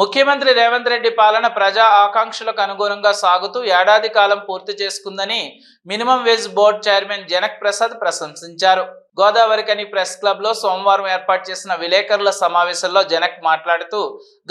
ముఖ్యమంత్రి రేవంత్ రెడ్డి పాలన ప్రజా ఆకాంక్షలకు అనుగుణంగా సాగుతూ ఏడాది కాలం పూర్తి చేసుకుందని minimum wage board chairman Janak Prasad ప్రశంసించారు. గోదావరికని ప్రెస్ క్లబ్లో సోమవారం ఏర్పాటు చేసిన విలేకరుల సమావేశంలో జనక్ మాట్లాడుతూ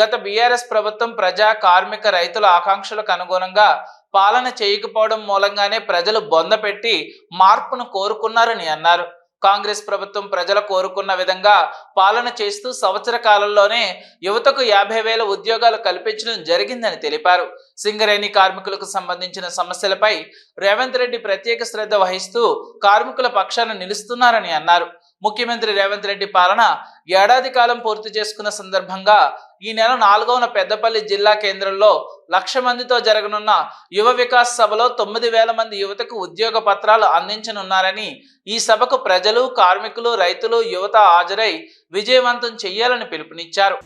గత బీఆర్ఎస్ ప్రభుత్వం ప్రజా కార్మిక రైతుల ఆకాంక్షలకు అనుగుణంగా పాలన చేయకపోవడం మూలంగానే ప్రజలు బొందపెట్టి మార్పును కోరుకున్నారని అన్నారు. కాంగ్రెస్ ప్రభుత్వం ప్రజలు కోరుకున్న విధంగా పాలన చేస్తూ సంవత్సర కాలంలోనే యువతకు యాభై వేల ఉద్యోగాలు కల్పించడం జరిగిందని తెలిపారు. సింగరేణి కార్మికులకు సంబంధించిన సమస్యలపై రేవంత్ రెడ్డి ప్రత్యేక శ్రద్ధ వహిస్తూ కార్మికుల పక్షాన నిలుస్తున్నారని అన్నారు. ముఖ్యమంత్రి రేవంత్ రెడ్డి పాలన ఏడాది కాలం పూర్తి చేసుకున్న సందర్భంగా ఈ నెల నాలుగవన పెద్దపల్లి జిల్లా కేంద్రంలో లక్ష మందితో జరగనున్న యువ వికాస్ సభలో తొమ్మిది వేల మంది యువతకు ఉద్యోగ పత్రాలు అందించనున్నారని ఈ సభకు ప్రజలు కార్మికులు రైతులు యువత హాజరై విజయవంతం చేయాలని పిలుపునిచ్చారు.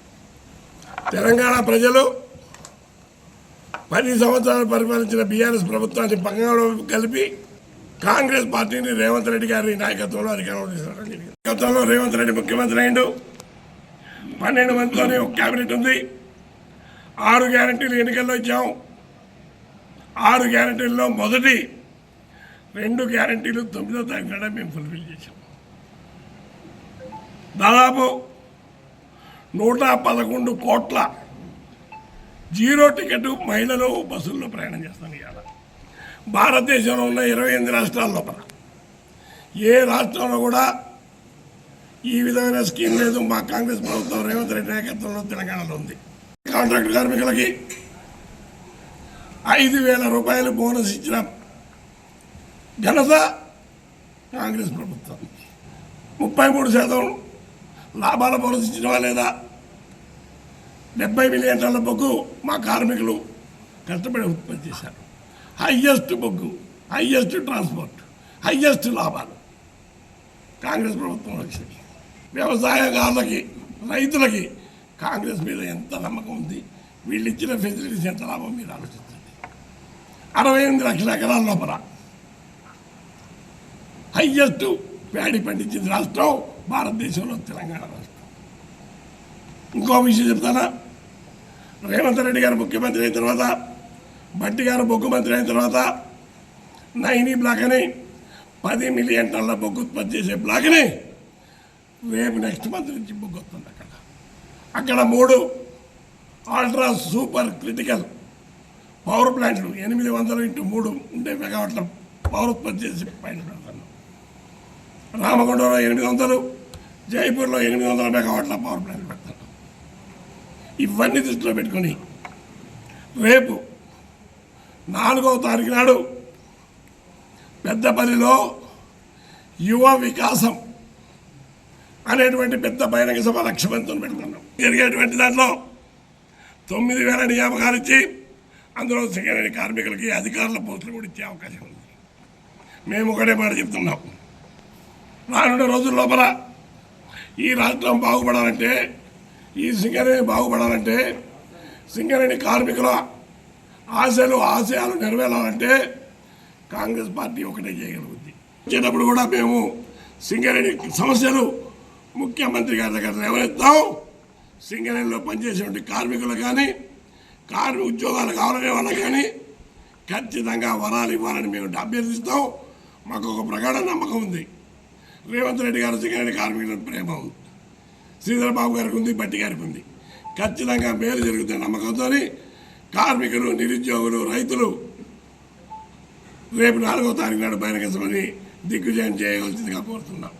తెలంగాణ ప్రజలు పది సంవత్సరాలు పరిపాలించిన బీఆర్ఎస్ ప్రభుత్వాన్ని పక్కన కలిపి కాంగ్రెస్ పార్టీని రేవంత్ రెడ్డి గారి నాయకత్వంలో అధికారంలో తీసుకురావడం జరిగింది. గతంలో రేవంత్ రెడ్డి ముఖ్యమంత్రి అయిండు పన్నెండు మందితోనే ఒక క్యాబినెట్ ఉంది. ఆరు గ్యారంటీలు ఎన్నికల్లో ఇచ్చాం. ఆరు గ్యారంటీల్లో మొదటి రెండు గ్యారంటీలు తొమ్మిదో తారీఖున మేము ఫుల్ఫిల్ చేసాం దాదాపు నూట పదకొండు కోట్ల జీరో టికెట్ మహిళలు బస్సుల్లో ప్రయాణం చేస్తాను ఇవాళ. భారతదేశంలో ఉన్న ఇరవై ఎనిమిది రాష్ట్రాల లోపల. ఏ రాష్ట్రంలో కూడా ఈ విధమైన స్కీమ్ లేదు. మా కాంగ్రెస్ ప్రభుత్వం రేవంత్ రెడ్డి నాయకత్వంలో తెలంగాణలో ఉంది. కాంట్రాక్ట్ కార్మికులకి ఐదు వేల రూపాయలు బోనస్ ఇచ్చిన ఘనత కాంగ్రెస్ ప్రభుత్వం. ముప్పై మూడు శాతం లాభాల బోనస్ ఇచ్చినవా లేదా? డెబ్బై మిలియన్ టన్నుల బొగ్గు మా కార్మికులు కష్టపడి ఉత్పత్తి చేశారు. హయ్యెస్ట్ బొగ్గు హయ్యెస్ట్ ట్రాన్స్పోర్ట్ హయ్యెస్ట్ లాభాలు. కాంగ్రెస్ ప్రభుత్వం వచ్చింది. వ్యవసాయదారులకి రైతులకి కాంగ్రెస్ మీద ఎంత నమ్మకం ఉంది? వీళ్ళు ఇచ్చిన ఫెసిలిటీస్ ఎంత లాభం మీరు ఆలోచించండి అరవై ఎనిమిది లక్షల ఎకరాల లోపల హయ్యెస్ట్ ప్యాడి పండించింది రాష్ట్రం భారతదేశంలో తెలంగాణ రాష్ట్రం. ఇంకో విషయం చెప్తానా? రేవంత్ రెడ్డి గారు ముఖ్యమంత్రి అయిన తర్వాత బట్టి గారు బొగ్గు మంత్రి అయిన తర్వాత నైనీ బ్లాక్ అని పది మిలియన్ టన్ల బొగ్గు ఉత్పత్తి చేసే బ్లాక్ని రేపు నెక్స్ట్ మంత్ నుంచి బొగ్గు వస్తుంది అక్కడ. అక్కడ మూడు అల్ట్రా సూపర్ క్రిటికల్ పవర్ ప్లాంట్లు ఎనిమిది వందలు ఇంటూ మూడు ఉండే మెగావాట్ల పవర్ ఉత్పత్తి చేసి పైన పెడతాను రామగుండంలో ఎనిమిది వందలు జైపూర్లో ఎనిమిది వందల మెగావాట్ల పవర్ ప్లాంట్ పెడతాను ఇవన్నీ దృష్టిలో పెట్టుకొని రేపు నాలుగవ తారీఖు నాడు పెద్దపల్లిలో యువ వికాసం అనేటువంటి పెద్ద బహిరంగ సభ లక్ష్యవంతం పెడుతున్నాం జరిగేటువంటి దాంట్లో తొమ్మిది వేల నియామకాలు ఇచ్చి అందులో సెక్రటరీ కార్మికులకి అధికారుల పోస్టులు కూడా ఇచ్చే అవకాశం ఉంది. మేము ఒకటే మాట చెప్తున్నాం. రానున్న రోజుల లోపల ఈ రాష్ట్రం బాగుపడాలంటే ఈ సింగరేణి బాగుపడాలంటే సింగరేణి కార్మికుల ఆశలు ఆశయాలు నెరవేరాలంటే కాంగ్రెస్ పార్టీ ఒకటే చేయగలుగుద్ది. వచ్చేటప్పుడు కూడా మేము సింగరేణి సమస్యలు ముఖ్యమంత్రి గారి దగ్గర లేవనెత్తాం సింగరేణిలో పనిచేసేటువంటి కార్మికులు కానీ కార్మిక ఉద్యోగాలు కావాలనే వాళ్ళకి కానీ ఖచ్చితంగా వరాలు ఇవ్వాలని మేము అభ్యర్థిస్తాం. మాకు ఒక ప్రగాఢ నమ్మకం ఉంది. రేవంత్ రెడ్డి గారు సింగరేణి కార్మికుల ప్రేమ ఉంది. శ్రీధర్బాబు గారికి ఉంది బట్టి గారికి ఉంది. ఖచ్చితంగా మేలు జరుగుతున్న నమ్మకంతో కార్మికులు నిరుద్యోగులు రైతులు. రేపు నాలుగో తారీఖు నాడు బహిరంగ దిగ్విజయం చేయవలసిందిగా కోరుతున్నాం.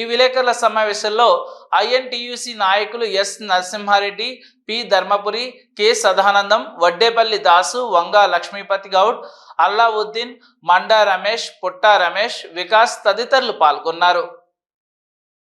ఈ విలేకరుల సమావేశంలో ఐఎన్టీయూసీ నాయకులు S Narasimha Reddy P Dharmapuri K Sadanandam Vaddepalli Dasu Vanga Lakshmipati Goud Allauddin Manda Ramesh Putta Ramesh Vikas తదితరులు పాల్గొన్నారు.